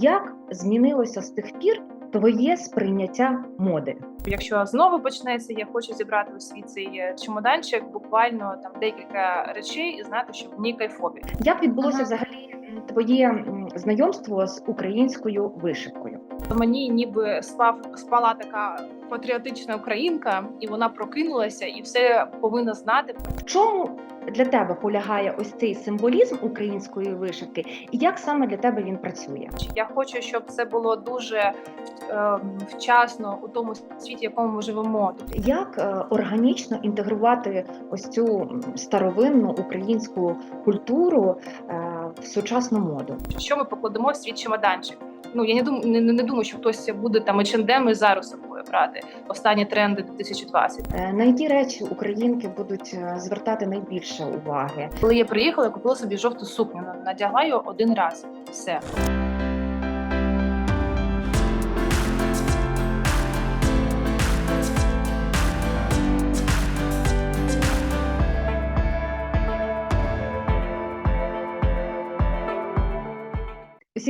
Як змінилося з тих пір твоє сприйняття моди? Якщо знову почнеться, я хочу зібрати у свій цей е, чемоданчик, буквально там декілька речей і знати, що в ній кайфові. Як відбулося Ага. взагалі твоє знайомство з українською вишивкою? Мені ніби спав спала така патріотична українка, і вона прокинулася і все повинна знати. В чому для тебе полягає ось цей символізм української вишивки, і як саме для тебе він працює? Я хочу, щоб це було дуже е, вчасно у тому світі, в якому ми живемо. Як е, органічно інтегрувати ось цю старовинну українську культуру е, в сучасну моду? Що ми покладемо в свій чемоданчик? Ну я не думаю, не, не думаю, що хтось буде там H&M і зараз собою брати останні тренди 2020. Е, На які речі українки будуть е, звертати найбільше уваги? Коли я приїхала, я купила собі жовту сукню. Надягла її один раз. Все.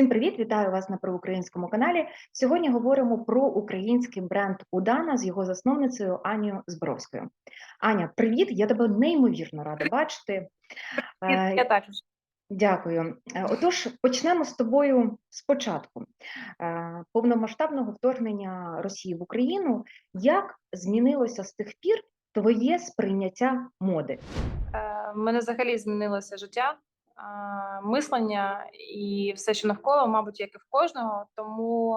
Усім привіт! Вітаю вас на проукраїнському каналі. Сьогодні говоримо про український бренд Удана з його засновницею Анією Зборовською. Аня, привіт! Я тебе неймовірно рада бачити. Е, Я також. Дякую. Е, Отож, почнемо з тобою спочатку Е, повномасштабного вторгнення Росії в Україну. Як змінилося з тих пір твоє сприйняття моди? Мене взагалі змінилося життя, мислення і все, що навколо, мабуть, як і в кожного. Тому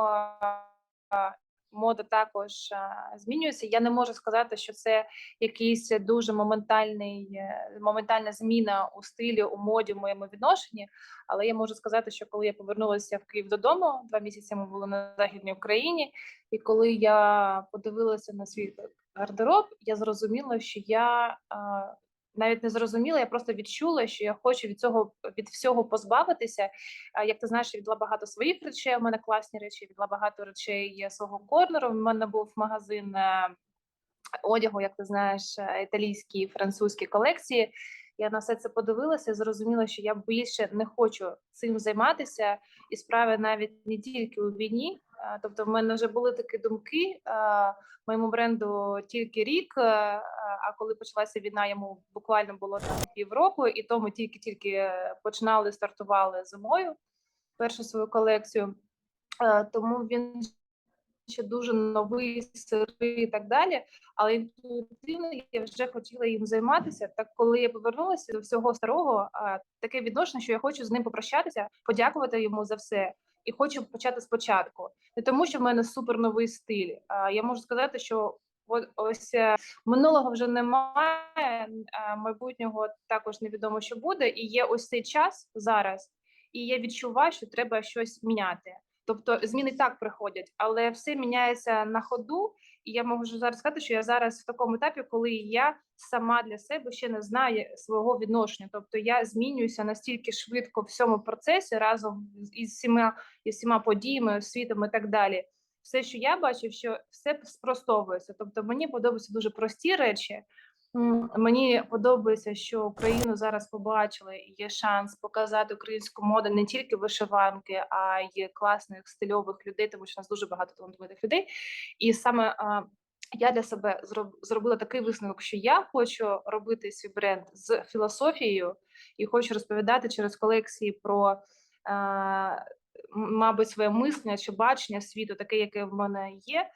мода також змінюється. Я не можу сказати, що це якийсь дуже моментальний, е, моментальна зміна у стилі, у моді, в моєму відношенні. Але я можу сказати, що коли я повернулася в Київ додому, два місяці ми були на західній Україні, і коли я подивилася на свій гардероб, я зрозуміла, що я навіть не зрозуміла, я просто відчула, що я хочу від цього від всього позбавитися. Як ти знаєш, я віддала багато своїх речей. У мене класні речі, я віддала багато речей свого корнеру. У мене був магазин е, одягу, як ти знаєш, е, італійські, французькі колекції. Я на все це подивилася, зрозуміла, що я більше не хочу цим займатися, і справа навіть не тільки у війні. Тобто, в мене вже були такі думки. Моєму бренду тільки рік. А коли почалася війна, йому буквально було там півроку, і тому тільки-тільки е, починали стартували зимою першу свою колекцію. Тому він ще дуже новий, сирий і так далі. Але інтуїтивно я вже хотіла їм займатися. Так коли я повернулася до всього старого, таке відношення, що я хочу з ним попрощатися, подякувати йому за все. І хочу почати спочатку, не тому, що в мене супер новий стиль. А я можу сказати, що ось е, минулого вже немає, майбутнього також невідомо, що буде. І є ось цей час зараз, і я відчуваю, що треба щось міняти. Тобто зміни так приходять, але все міняється на ходу. І я можу зараз сказати, що я зараз в такому етапі, коли я сама для себе ще не знаю свого відношення. Тобто я змінююся настільки швидко в цьому процесі разом із всіма із всіма подіями, світом і так далі. Все, що я бачу, що все спростовується. Тобто мені подобаються дуже прості речі. Мені подобається, що Україну зараз побачили і є шанс показати українську моду не тільки вишиванки, а й класних стильових людей, тому що у нас дуже багато талановитих людей. І саме я для себе зроб- зробила такий висновок, що я хочу робити свій бренд з філософією і хочу розповідати через колекції про. Мабуть, своє мислення чи бачення світу, таке, яке в мене є,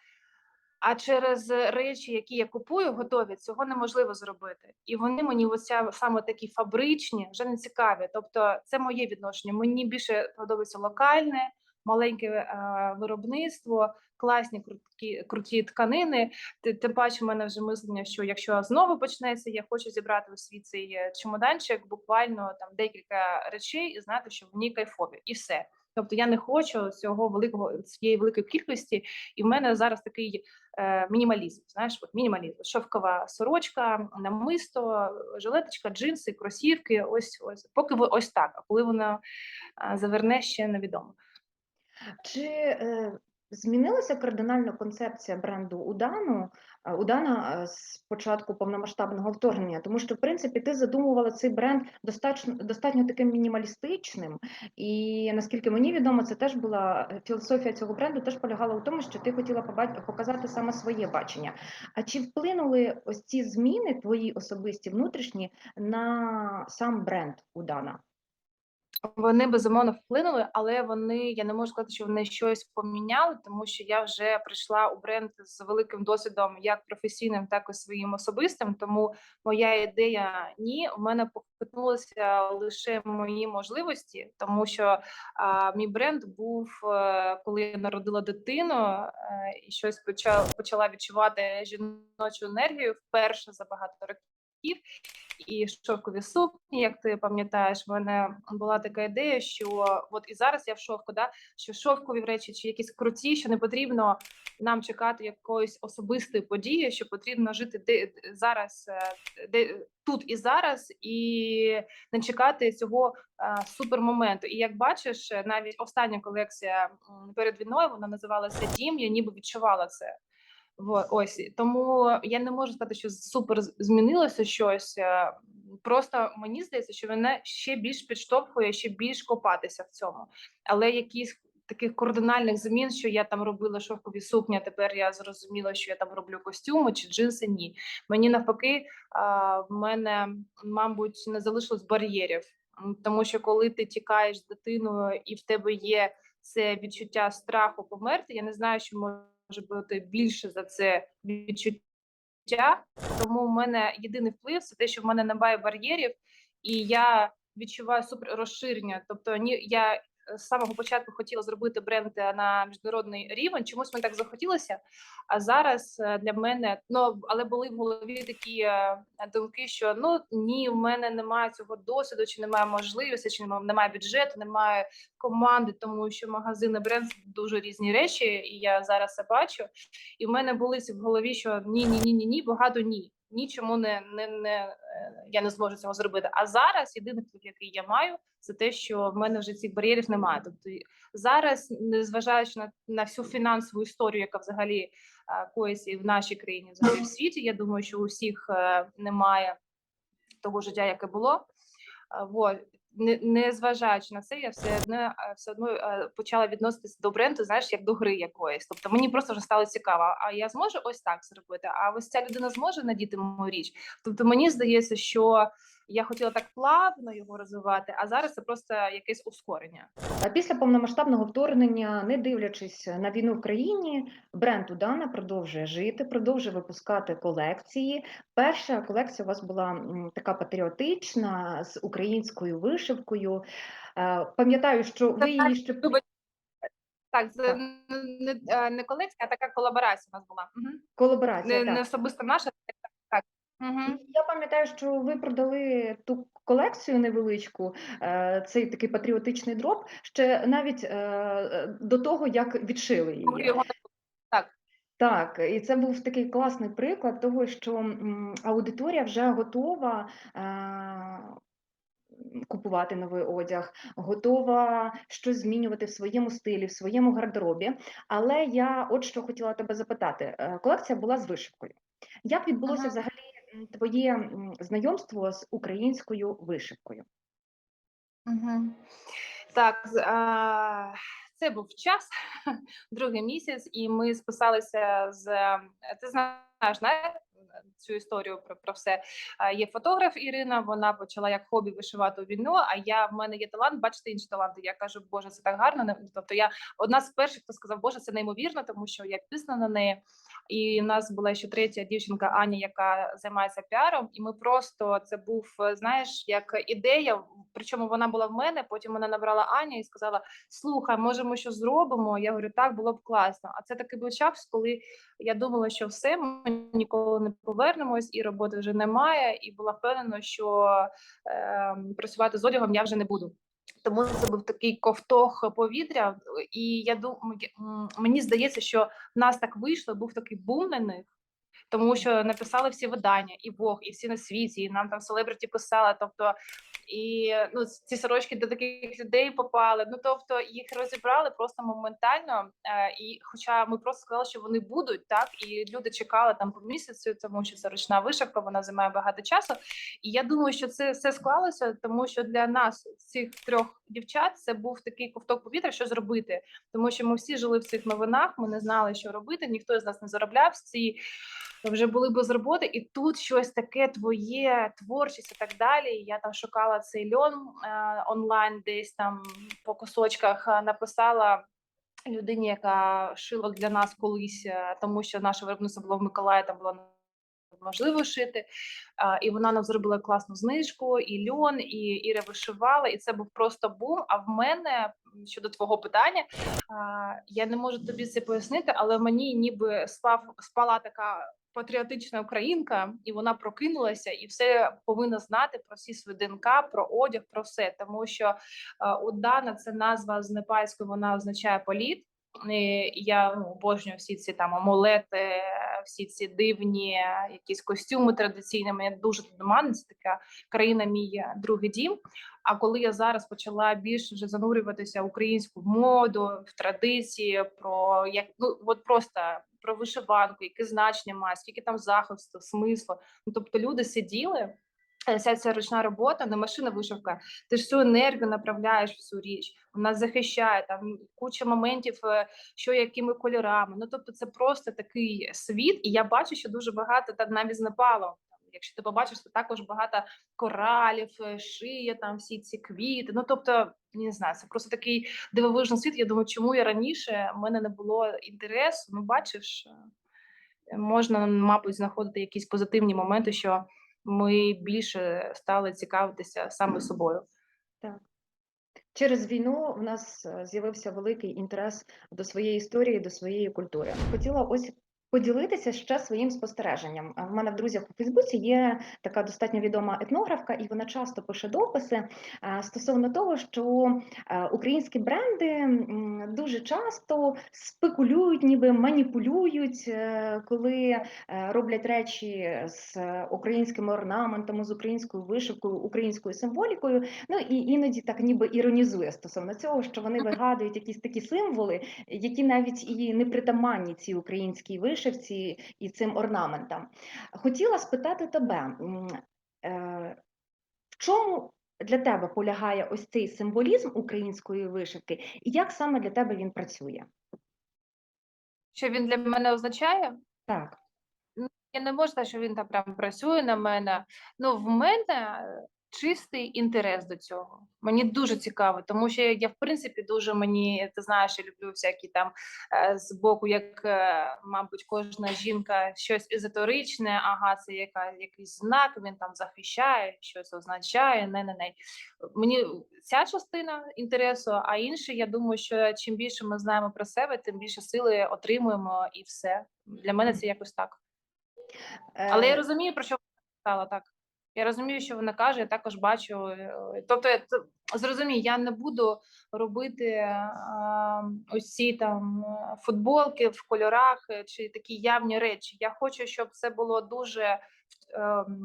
а через речі, які я купую, готові, цього неможливо зробити. І вони мені оця саме такі фабричні, вже не цікаві. Тобто, це моє відношення. Мені більше подобається локальне, маленьке е, виробництво, класні круті, круті тканини. Ти- Тим паче, в мене вже мислення, що якщо знову почнеться, я хочу зібрати у свій цей е, чемоданчик, буквально там декілька речей і знати, що в ній кайфові, і все. Тобто я не хочу цього великого цієї великої кількості, і в мене зараз такий е, мінімалізм. Знаєш, от мінімалізм. Шовкова сорочка, намисто, жилеточка, джинси, кросівки. Ось ось поки ось так. А коли вона е, заверне, ще невідомо. Чи е, змінилася кардинально концепція бренду Удану Удана е, з початку повномасштабного вторгнення, тому що в принципі ти задумувала цей бренд достатньо достатньо таким мінімалістичним, і наскільки мені відомо, це теж була е, філософія цього бренду, теж полягала у тому, що ти хотіла показати саме своє бачення. А чи вплинули ось ці зміни твої особисті внутрішні на сам бренд Удана? Вони безумовно вплинули, але вони я не можу сказати, що вони щось поміняли, тому що я вже прийшла у бренд з великим досвідом, як професійним, так і своїм особистим. Тому моя ідея ні, у мене похитнулися лише мої можливості, тому що а, мій бренд був е, коли я народила дитину е, і щось почала почала відчувати жіночу енергію вперше за багато років. І шовкові сукні, як ти пам'ятаєш, в мене була така ідея, що от і зараз я в шовку, да, що шовкові речі чи якісь круті, що не потрібно нам чекати якоїсь особистої події, що потрібно жити де зараз, е, де тут і зараз, і не чекати цього е, супермоменту. І як бачиш, навіть остання колекція перед війною вона називалася Дім. Я ніби відчувала це. Ось тому я не можу сказати, що супер змінилося щось. е, Просто мені здається, що мене ще більш підштовхує, ще більш копатися в цьому. Але якісь таких кардинальних змін, що я там робила шовкові сукні, а тепер я зрозуміла, що я там роблю костюми чи джинси. Ні, мені навпаки, в мене, мабуть, не залишилось бар'єрів, тому що коли ти тікаєш з дитиною і в тебе є це відчуття страху померти, я не знаю, що може бути більше за це відчуття. Тому в мене єдиний вплив це те, що в мене немає бар'єрів, і я відчуваю супер розширення. Тобто, ні, я з самого початку хотіла зробити бренд е, на міжнародний рівень. Чомусь мені так захотілося. А зараз е, для мене ну але були в голові такі е, думки, що ну ні, в мене немає цього досвіду, чи немає можливості, чи немає, бюджету, немає команди, тому що магазин і бренд дуже різні речі, і я зараз це бачу. І в мене були в голові, що ні, ні, ні, ні, ні, багато ні. Нічому не, не, не е, я не зможу цього зробити. А зараз єдиний клик, який я маю, це те, що в мене вже цих бар'єрів немає. Тобто зараз, незважаючи на, на всю фінансову історію, яка взагалі е, коїться і в нашій країні, взагалі в світі, я думаю, що у всіх е, немає того життя, яке було. Вот. Не, не зважаючи на це, я все одно все одно почала відноситися до бренду, знаєш, як до гри якоїсь. Тобто мені просто вже стало цікаво. А я зможу ось так зробити. А ось ця людина зможе надіти мою річ. Тобто мені здається, що я хотіла так плавно його розвивати, а зараз це просто якесь ускорення. А Після повномасштабного вторгнення, не дивлячись на війну в країні, бренд Удана продовжує жити, продовжує випускати колекції. Перша колекція у вас була така патріотична з українською вишивкою. Е, Пам'ятаю, що ви її ще Так, це не, не, колекція, а така колаборація у нас була. Угу. колаборація. Не, так. не особисто наша. Угу. Я пам'ятаю, що ви продали ту колекцію невеличку, е, цей такий патріотичний дроп, ще навіть е, до того, як відшили її. Так, і це був такий класний приклад того, що аудиторія вже готова е, купувати новий одяг, готова щось змінювати в своєму стилі, в своєму гардеробі. Але я от що хотіла тебе запитати: колекція була з вишивкою. Як відбулося Ага. взагалі твоє знайомство з українською вишивкою? Угу. Так, це був час, другий місяць, і ми списалися з ти знаєш, не? Цю історію про, про все. Є фотограф Ірина, вона почала як хобі вишивати у війну. А я в мене є талант, бачите інші таланти. Я кажу, Боже, це так гарно. Тобто я одна з перших, хто сказав, Боже, це неймовірно, тому що я підписана на неї. І в нас була ще третя дівчинка Аня, яка займається піаром. І ми просто це був, знаєш, як ідея. Причому вона була в мене. Потім вона набрала Аня і сказала: Слухай, може, ми щось зробимо? Я говорю, так було б класно. А це такий був час, коли я думала, що все, ми ніколи не повернемось, і роботи вже немає. І була впевнена, що е, працювати з одягом я вже не буду. Тому це був такий ковтох повітря, і я думаю, мені здається, що в нас так вийшло, був такий бум на них. Тому що написали всі видання, і Бог, і всі на світі, і нам там селебриті писали. Тобто І ну ці сорочки до таких людей попали. Ну тобто їх розібрали просто моментально. Е, і хоча ми просто сказали, що вони будуть так, і люди чекали там по місяцю, тому що це ручна вишивка, вона займає багато часу. І я думаю, що це все склалося, тому що для нас, цих трьох дівчат, це був такий ковток повітря, що зробити, тому що ми всі жили в цих новинах. Ми не знали, що робити. Ніхто з нас не заробляв ці вже були без роботи, і тут щось таке твоє творчість і так далі. Я там шукала цей льон е, онлайн, десь там по кусочках е, написала. Людині, яка шила для нас колись, е, тому що наше виробництво було в Миколаї, там було можливо шити. І вона нам зробила класну знижку, і льон, і Іра вишивала, і це був просто бум. А в мене щодо твого питання, я не можу тобі це пояснити, але мені ніби спав спала така. Патріотична українка, і вона прокинулася, і все повинна знати про всі свої ДНК, про одяг, про все. Тому що е, Удана це назва з непальської, вона означає політ. І я ну, обожнюю всі ці там амулети, всі ці дивні е, якісь костюми традиційні. Мені дуже доманить, це така країна, мій е, другий дім. А коли я зараз почала більше вже занурюватися в українську моду, в традиції, про як ну от просто про вишиванку, яке значення має, скільки там захисту, смислу. Ну тобто люди сиділи. Е, Вся ця ручна робота, не машина вишивка. Ти ж всю енергію направляєш в цю річ. Вона захищає там куча моментів, е, що якими кольорами. Ну тобто, це просто такий світ, і я бачу, що дуже багато там навіть з Непалом. Там, Якщо ти побачиш, то також багато коралів, е, шия, там всі ці квіти. Ну тобто, не знаю, це просто такий дивовижний світ. Я думаю, чому я раніше в мене не було інтересу. Ну, бачиш, можна, мабуть, знаходити якісь позитивні моменти, що ми більше стали цікавитися саме собою. Так. Через війну в нас е, з'явився великий інтерес до своєї історії, до своєї культури. Хотіла ось поділитися ще своїм спостереженням. В мене в друзях у Фейсбуці є така достатньо відома етнографка, і вона часто пише дописи стосовно того, що українські бренди дуже часто спекулюють, ніби маніпулюють, е, коли е, роблять речі з українськими орнаментами, з українською вишивкою, українською символікою. Ну і іноді так ніби іронізує стосовно цього, що вони вигадують якісь такі символи, які навіть і не притаманні цій українській вишивці і цим орнаментам. Хотіла спитати тебе, е, в чому для тебе полягає ось цей символізм української вишивки, і як саме для тебе він працює? Що він для мене означає? Так. Я не можу сказати, що він там прям працює на мене. Ну, в мене чистий інтерес до цього. Мені дуже цікаво, тому що я, в принципі, дуже мені, ти знаєш, я люблю всякі там е, з боку, як, е, мабуть, кожна жінка щось езотеричне, ага, це яка, якийсь знак, він там захищає, щось означає, не не не Мені ця частина інтересу, а інше, я думаю, що чим більше ми знаємо про себе, тим більше сили отримуємо і все. Для мене це якось так. Але я Е, розумію, про що сказала так. Я розумію, що вона каже, я також бачу. е, Тобто, я зрозумій, я не буду робити е, ось ці там е, футболки в кольорах е, чи такі явні речі. Я хочу, щоб це було дуже е,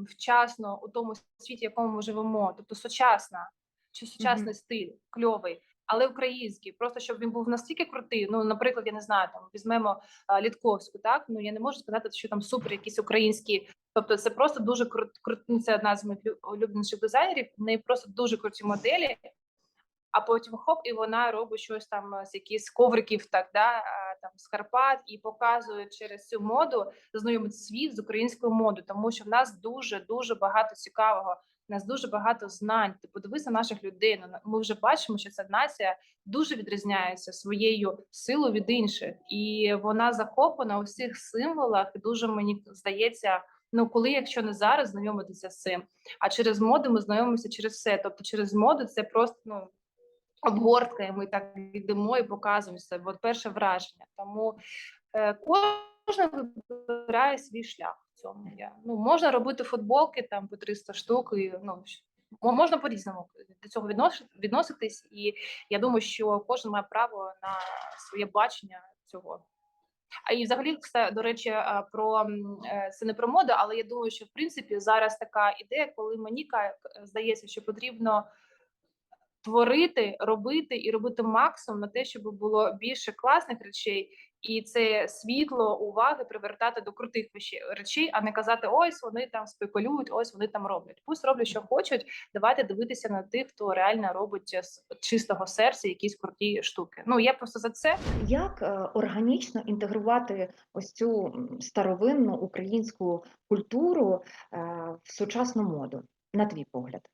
вчасно у тому світі, в якому ми живемо, тобто сучасна чи сучасний стиль, кльовий. Але український, просто щоб він був настільки крутий. Ну, наприклад, я не знаю, там візьмемо а, Літковську, так ну я не можу сказати, що там супер якісь українські. Тобто, це просто дуже крут, крут, ну, це одна з моїх лю- улюбленіших дизайнерів. В неї просто дуже круті моделі. А потім хоп, і вона робить щось там з якихось ковриків, так да там з Карпат, і показує через цю моду знайомить світ з українською модою, тому що в нас дуже дуже багато цікавого. У нас дуже багато знань. Ти подивися на наших людей. Ну, Ми вже бачимо, що ця нація дуже відрізняється своєю силою від інших, і вона захоплена у всіх символах. Дуже мені здається, ну коли, якщо не зараз, знайомитися з цим, а через моду ми знайомимося через все. Тобто, через моду це просто ну обгортка, і ми так йдемо і показуємо це. От перше враження. Тому е, кожен вибирає свій шлях в цьому. Я ну можна робити футболки там по 300 штук, і ну мо- можна по-різному до цього віднос, відноситись, і я думаю, що кожен має право на своє бачення цього. І взагалі, кста- до речі, про е, це не про моду, але я думаю, що в принципі зараз така ідея, коли мені ка- здається, що потрібно творити, робити і робити максимум на те, щоб було більше класних речей, і це світло уваги привертати до крутих речей, а не казати ось вони там спекулюють, ось вони там роблять. Пусть роблять, що хочуть. Давайте дивитися на тих, хто реально робить з чистого серця якісь круті штуки. Ну я просто за це. Як е, органічно інтегрувати ось цю старовинну українську культуру е, в сучасну моду, на твій погляд?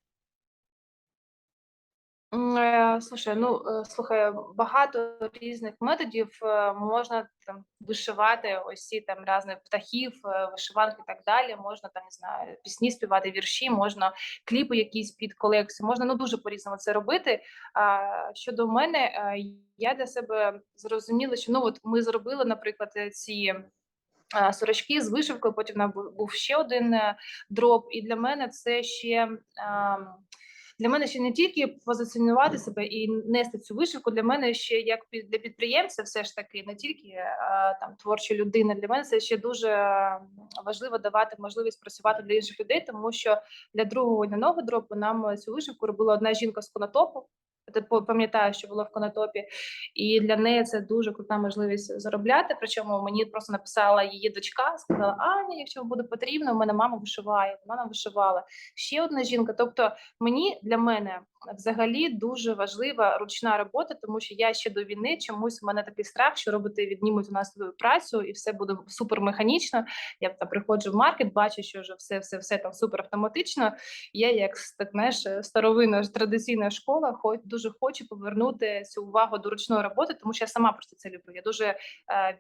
Е, Слушай, ну е, слухай, багато різних методів е, можна там вишивати ці там різних птахів, вишиванки і так далі. Можна там не знаю, пісні співати, вірші, можна кліпи якісь під колекцію. Можна ну дуже по-різному це робити. А щодо мене, я для себе зрозуміла, що ну от ми зробили, наприклад, ці. Сорочки з вишивкою, потім нам був ще один дроп. І для мене це ще для мене ще не тільки позиціонувати себе і нести цю вишивку. Для мене ще як для підприємця, все ж таки, не тільки е, там творча людина. Для мене це ще дуже важливо давати можливість працювати для інших людей, тому що для другого дняного дропу нам цю вишивку робила одна жінка з конотопу. Пам'ятаю, що було в конотопі, і для неї це дуже крута можливість заробляти. Причому мені просто написала її дочка, сказала: Аня, якщо буде потрібно, у мене мама вишиває, вона вишивала. Ще одна жінка. Тобто, мені для мене взагалі дуже важлива ручна робота, тому що я ще до війни чомусь у мене такий страх, що роботи віднімуть у нас свою працю, і все буде супер механічно. Я там приходжу в маркет, бачу, що вже все, все, все там супер автоматично. Я, як так знаєш, старовинна ж традиційна школа, хоч дуже хочу повернути цю увагу до ручної роботи, тому що я сама просто це люблю. Я дуже е,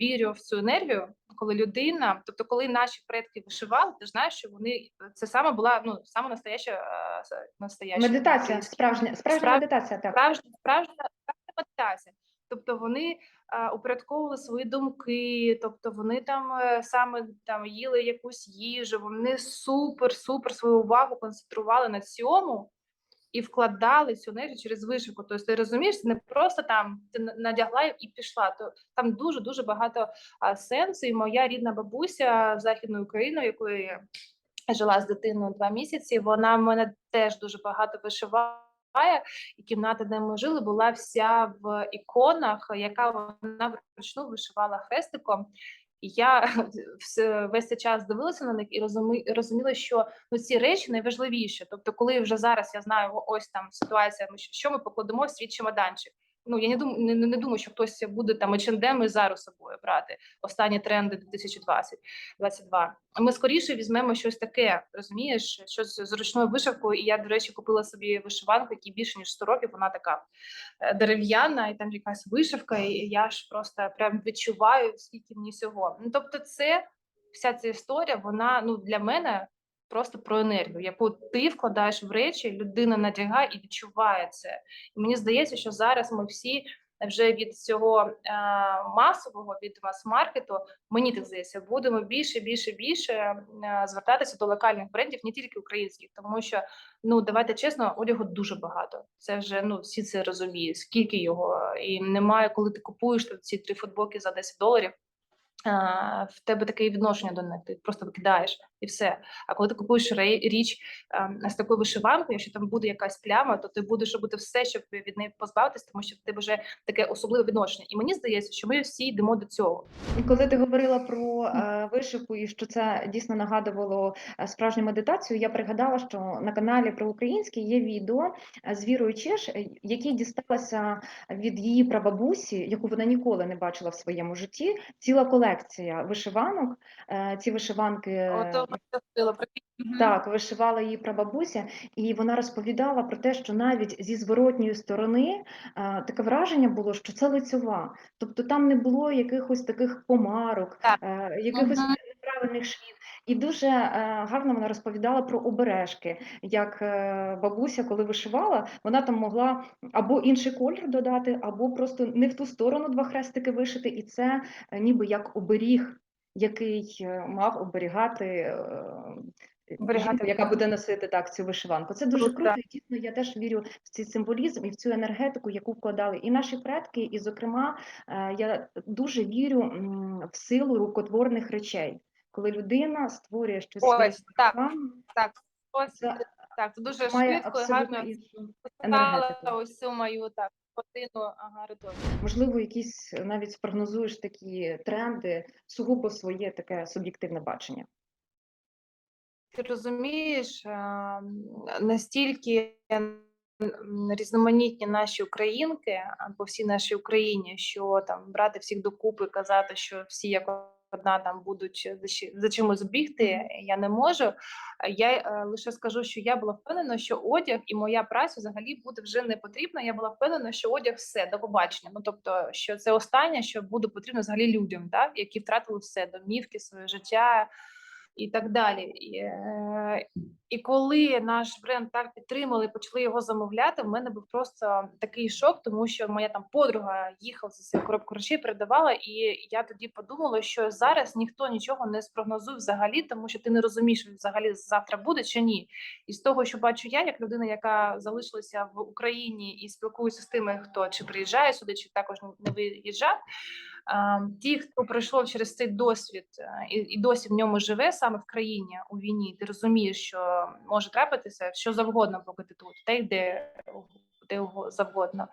вірю в цю енергію, коли людина, тобто, коли наші предки вишивали, ти знаєш, що вони це саме була ну саме настояща е, настояща Медитація, українська- справжня, справжня Справ- медитація, так. справжня справжня справжня медитація. Тобто вони е, упорядковували свої думки, тобто вони там е, саме там їли якусь їжу, вони супер, супер свою увагу концентрували на цьому і вкладали цю енергію через вишивку. Тобто ти розумієш, це не просто там ти надягла і пішла. То там дуже дуже багато а, сенсу. І моя рідна бабуся з західної України, якою я жила з дитиною два місяці. Вона в мене теж дуже багато вишиває. І кімната, де ми жили, була вся в іконах, яка вона вручну вишивала хрестиком. І я весь цей час дивилася на них і розумі, розуміла, що ну, ці речі найважливіші. Тобто, коли вже зараз я знаю, ось там ситуація, що ми покладемо в свій чемоданчик. Ну я не думаю, не, не думаю, що хтось буде там H&M і зараз собою брати останні тренди 2020 22. Ми скоріше візьмемо щось таке, розумієш, щось з ручною вишивкою. І я, до речі, купила собі вишиванку, якій більше ніж 100 років. Вона така е, дерев'яна, і там якась вишивка. І я ж просто прям відчуваю, скільки мені всього. Ну тобто, це вся ця історія, вона ну для мене просто про енергію, яку ти вкладаєш в речі, людина надягає і відчуває це. І мені здається, що зараз ми всі вже від цього е, масового від мас-маркету, мені так здається, будемо більше, більше, більше е, звертатися до локальних брендів, не тільки українських, тому що ну давайте чесно, одягу дуже багато. Це вже ну всі це розуміють. Скільки його, і немає, коли ти купуєш там ці три футболки за 10 доларів. В тебе таке відношення до них, ти просто викидаєш і все. А коли ти купуєш річ з такою вишиванкою, якщо там буде якась пляма, то ти будеш робити все, щоб від неї позбавитись, тому що в тебе вже таке особливе відношення. І мені здається, що ми всі йдемо до цього. Коли ти говорила про е, вишивку і що це дійсно нагадувало е, справжню медитацію, я пригадала, що на каналі про український є відео е, з Вірою Чеш, е, якій дісталася від її прабабусі, яку вона ніколи не бачила в своєму житті. Ціла колекція вишиванок. Е, Ці вишиванки е, так, вишивала її прабабуся, і вона розповідала про те, що навіть зі зворотньої сторони е, таке враження було, що це лицьова. Тобто там не було якихось таких помарок, Так. якихось. Неправильних швів. І дуже е, гарно вона розповідала про обережки, як е, бабуся, коли вишивала, вона там могла або інший колір додати, або просто не в ту сторону два хрестики вишити, і це е, ніби як оберіг, який мав оберігати жінку, яка буде носити так цю вишиванку. Це дуже Круто. круто. І дійсно я теж вірю в цей символізм і в цю енергетику, яку вкладали і наші предки. І, зокрема, я дуже вірю в силу рукотворних речей, коли людина створює щось Ось, так. Так, ось Це так, це дуже має швидко і гарно енергетику. ось цю мою так годину ага. Можливо, якісь е, навіть спрогнозуєш такі тренди, сугубо своє таке суб'єктивне бачення. Ти розумієш, ем, настільки різноманітні наші українки по всій нашій Україні, що там брати всіх докупи, казати, що всі як одна там будуть за, за чимось бігти, я не можу. Я е, лише скажу, що я була впевнена, що одяг і моя праця взагалі буде вже не потрібна. Я була впевнена, що одяг все до побачення. Ну тобто, що це останнє, що буде потрібно взагалі людям, так які втратили все домівки, своє життя і так далі. І, е, і коли наш бренд так підтримали, почали його замовляти, в мене був просто такий шок, тому що моя там подруга їхала за цією коробку речей, передавала, і я тоді подумала, що зараз ніхто нічого не спрогнозує взагалі, тому що ти не розумієш, взагалі завтра буде чи ні. І з того, що бачу я, як людина, яка залишилася в Україні і спілкується з тими, хто чи приїжджає сюди, чи також не виїжджав. Ті, хто пройшов через цей досвід е, і, і досі в ньому живе саме в країні у війні, ти розумієш, що може трапитися що завгодно, поки ти тут, та й де, де завгодно.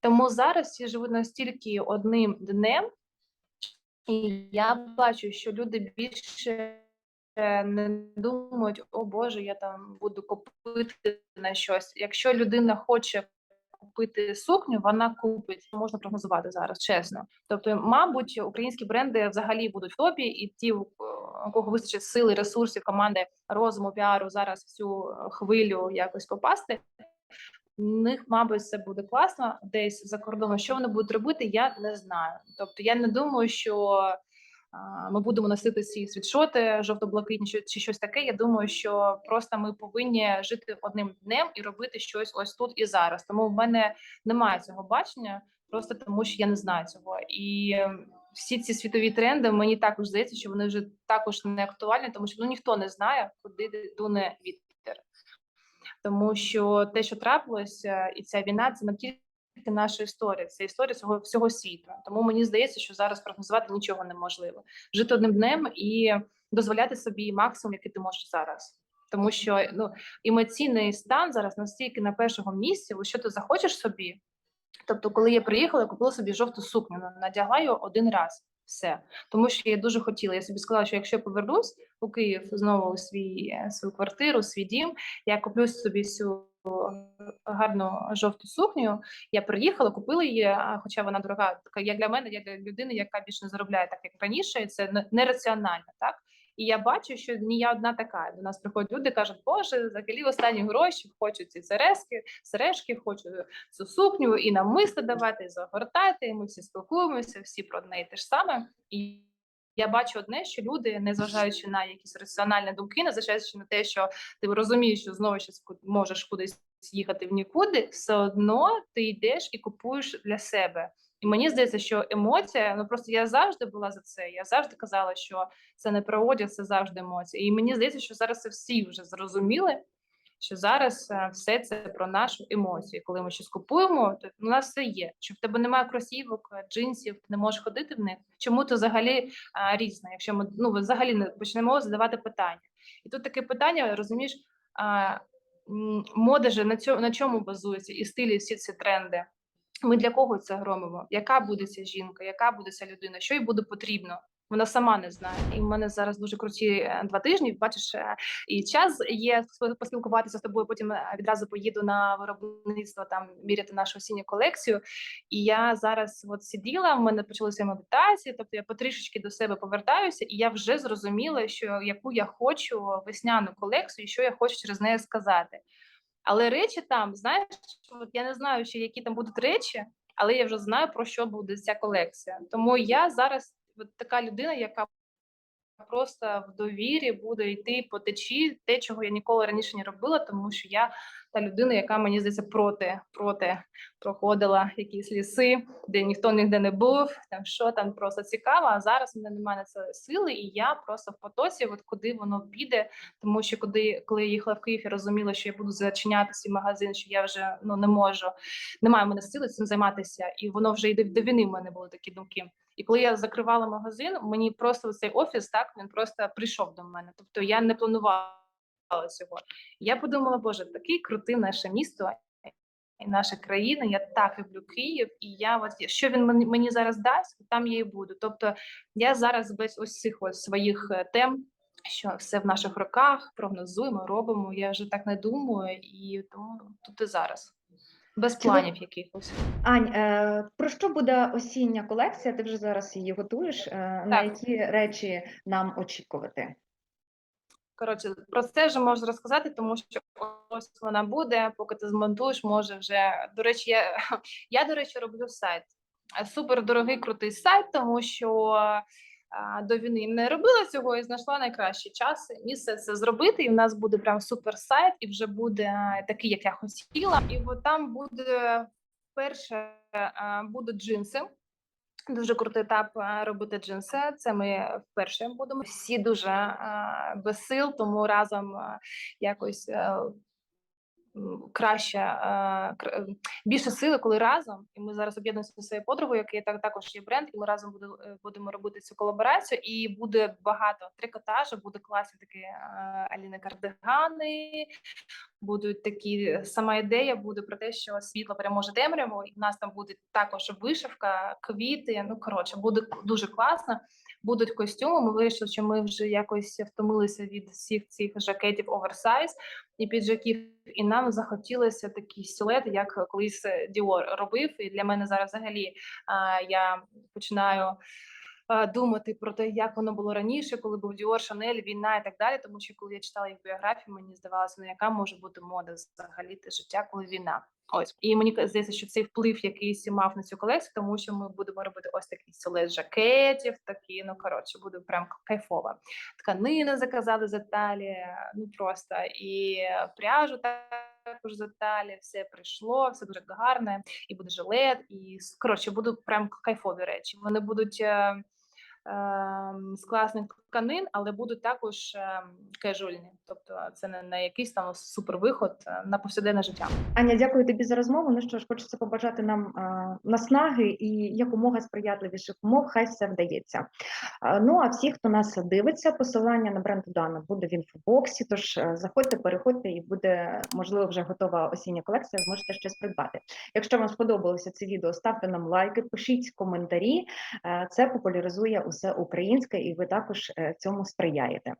Тому зараз всі живуть настільки одним днем, і я бачу, що люди більше е, не думають, о Боже, я там буду купити на щось. Якщо людина хоче купити сукню, вона купить. Можна прогнозувати зараз, чесно. Тобто, мабуть, українські бренди взагалі будуть в топі, і ті, у у кого вистачить сили, ресурсів, команди, розуму, піару зараз в цю е, хвилю якось попасти. В них, мабуть, це буде класно десь за кордоном. Що вони будуть робити, я не знаю. Тобто, я не думаю, що ми будемо носити ці світшоти жовто-блакитні чи щось таке. Я думаю, що просто ми повинні жити одним днем і робити щось ось тут і зараз. Тому в мене немає цього бачення, просто тому що я не знаю цього. І ем, всі ці світові тренди мені також здається, що вони вже також не актуальні, тому що ну ніхто не знає, куди дуне вітер. Тому що те, що трапилося, і ця війна, це не тільки наша історія, це історія цього всього світу. Тому мені здається, що зараз прогнозувати нічого неможливо. Жити одним днем і дозволяти собі максимум, який ти можеш зараз. Тому що ну емоційний стан зараз настільки на першому місці, що ти захочеш собі. Тобто, коли я приїхала, я купила собі жовту сукню, на- надягла її один раз. Все, тому що я дуже хотіла. Я собі сказала, що якщо я повернусь у Київ знову у свій е, свою квартиру, свій дім, я куплю собі цю е, гарну жовту сукню. Я приїхала, купила її, хоча вона дорога, така як для мене, як для людини, яка більше не заробляє так, як раніше, і це не- нераціонально, так. І я бачу, що не я одна така. До нас приходять люди, кажуть, Боже, взагалі в останні гроші хочу ці сережки, сережки, хочу цю сукню і намисто давати, і загортати. І ми всі спілкуємося, всі про одне і те ж саме. І я бачу одне, що люди, незважаючи на якісь раціональні думки, незважаючи на те, що ти розумієш, що знову щось можеш кудись їхати в нікуди, все одно ти йдеш і купуєш для себе. І мені здається, що емоція, ну просто я завжди була за це. Я завжди казала, що це не про одяг, це завжди емоції. І мені здається, що зараз це всі вже зрозуміли, що зараз е, все це про нашу емоцію. Коли ми щось купуємо, то у нас все є. Що в тебе немає кросівок, е, джинсів, ти не можеш ходити в них. Чому ти взагалі а, різна? Якщо ми ну взагалі не почнемо задавати питання, і тут таке питання, розумієш, а, мода же на цьому на чому базується, і стилі, всі ці тренди. Ми для кого це громимо? Яка буде ця жінка, яка буде ця людина, що їй буде потрібно? Вона сама не знає. І в мене зараз дуже круті е, два тижні. Бачиш, е, і час є поспілкуватися з тобою. Потім е, відразу поїду на виробництво там міряти нашу осінню колекцію. І я зараз от сиділа, в мене почалися медитації, тобто я потрішечки до себе повертаюся, і я вже зрозуміла, що яку я хочу весняну колекцію, і що я хочу через неї сказати. Але речі там, знаєш, от я не знаю, ще які там будуть речі, але я вже знаю про що буде ця колекція. Тому я зараз от така людина, яка просто в довірі буде йти по течі, те, чого я ніколи раніше не робила, тому що я та людина, яка мені здається проти, проти проходила якісь ліси, де ніхто ніде не був. Там що там просто цікаво. А зараз мене немає на це сили, і я просто в потоці, от куди воно піде. Тому що куди, коли я їхала в Київ, я розуміла, що я буду зачиняти свій магазин, що я вже ну не можу, немає мене сили цим займатися, і воно вже йде до війни. В мене були такі думки. І коли я закривала магазин, мені просто цей офіс так він просто прийшов до мене. Тобто я не планувала цього. Я подумала, боже, такий крутий наше місто і наша країна. Я так люблю Київ, і я от що він мені, зараз дасть, там я і буду. Тобто я зараз без ось цих ось своїх е, тем. Що все в наших руках прогнозуємо, робимо. Я вже так не думаю, і тому тут і зараз без Чудово. планів якихось. Ань, е, про що буде осіння колекція? Ти вже зараз її готуєш. Е, на Так. які речі нам очікувати? Коротше, про це вже можу розказати, тому що ось вона буде. Поки ти змонтуєш, може вже до речі, я, я до речі роблю сайт. Супер дорогий крутий сайт, тому що до війни не робила цього і знайшла найкращий час місце це зробити. І в нас буде прям супер сайт, і вже буде такий, як я хотіла. І от там буде перше е, будуть джинси. Дуже крутий етап робити джинси. Це ми вперше будемо. Всі дуже без сил, тому разом якось краще е, кр- е, більше сили, коли разом. І ми зараз об'єднуємося зі своєю подругою, який так також є бренд, і ми разом е, будемо робити цю колаборацію. І буде багато трикотажу, буде класні такі е, Аліни кардигани. Будуть такі сама ідея буде про те, що світло переможе темряву, і в нас там буде також вишивка, квіти. Ну коротше, буде дуже класно. Будуть костюми. Ми вирішили, що ми вже якось втомилися від всіх цих жакетів оверсайз і піджаків, і нам захотілося такі силуети, як колись Dior робив. І для мене зараз взагалі а, я починаю. Думати про те, як воно було раніше, коли був Діор, Шанель, війна і так далі. Тому що коли я читала їх біографію, мені здавалося, ну яка може бути мода взагалі те життя, коли війна. Ось і мені здається, що цей вплив якийсь мав на цю колекцію, тому що ми будемо робити ось такий силует жакетів, такі, ну коротше, буде прям кайфово. Тканини заказали з Італії, ну просто і пряжу також з Італії, все прийшло, все дуже гарне, і буде жилет, і коротше, будуть прям кайфові речі. Вони будуть. Е, ем, З класних тканин, але будуть також ем, кежуальні, тобто це не, не якийсь там супервиход е, на повсякденне життя. Аня, дякую тобі за розмову. Ну що ж, хочеться побажати нам е, наснаги і якомога сприятливіших умов. Хай все вдається. Е, ну а всі, хто нас дивиться, посилання на бренд Удана буде в інфобоксі. Тож заходьте, переходьте, і буде можливо вже готова осіння колекція. Зможете щось придбати. Якщо вам сподобалося це відео, ставте нам лайки, пишіть коментарі. Це популяризує усе українське, і ви також цьому сприяєте.